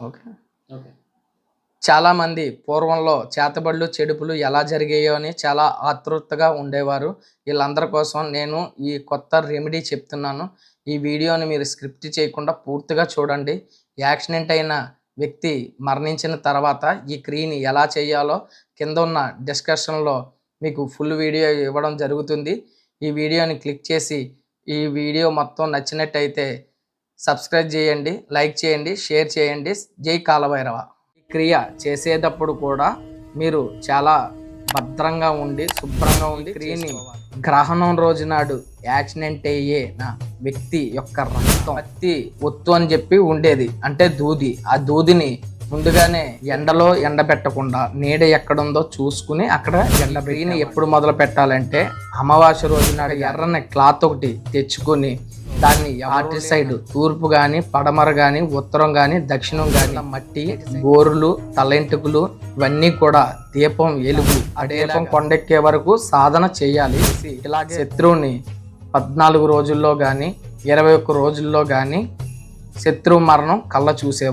Okay. Okay. చాలామంది పూర్వంలో చేతబడులు చెడుపులు ఎలా జరిగాయో అని చాలా ఆతృతగా ఉండేవారు. వీళ్ళందరి కోసం నేను ఈ కొత్త రెమెడీ చెప్తున్నాను. ఈ వీడియోని మీరు స్క్రిప్ట్ చేయకుండా పూర్తిగా చూడండి. యాక్సిడెంట్ అయిన వ్యక్తి మరణించిన తర్వాత ఈ క్రియని ఎలా చేయాలో కింద ఉన్న డిస్కషన్లో మీకు ఫుల్ వీడియో ఇవ్వడం జరుగుతుంది. ఈ వీడియోని క్లిక్ చేసి ఈ వీడియో మొత్తం నచ్చినట్టయితే సబ్స్క్రైబ్ చేయండి లైక్ చేయండి షేర్ చేయండి. జై కాలభైరవ. ఈ క్రియ చేసేటప్పుడు కూడా మీరు చాలా భద్రంగా ఉండి శుభ్రంగా ఉండి క్రియని గ్రహణం రోజు నాడు యాక్సిడెంట్ అయ్యే నా వ్యక్తి యొక్క రక్తం పత్తి ఒత్తు అని చెప్పి ఉండేది. అంటే దూది. ఆ దూదిని ముందుగానే ఎండలో ఎండబెట్టకుండా నీడ ఎక్కడుందో చూసుకుని అక్కడ ఎండ క్రియని ఎప్పుడు మొదలు పెట్టాలంటే అమావాస్య రోజు నాడు ఎర్రని క్లాత్ ఒకటి తెచ్చుకొని దాన్ని అటు సైడ్ తూర్పు గాని పడమర గాని ఉత్తరం గాని దక్షిణం గాని మట్టి గోరులు తలెంటుకులు ఇవన్నీ కూడా దీపం వెలుగు ఆ దీపం కొండెక్కే వరకు సాధన చేయాలి. ఇలాగే శత్రువుని పద్నాలుగు రోజుల్లో గాని ఇరవై ఒక్క రోజుల్లో గాని శత్రువు మరణం కళ్ళ చూసేవారు.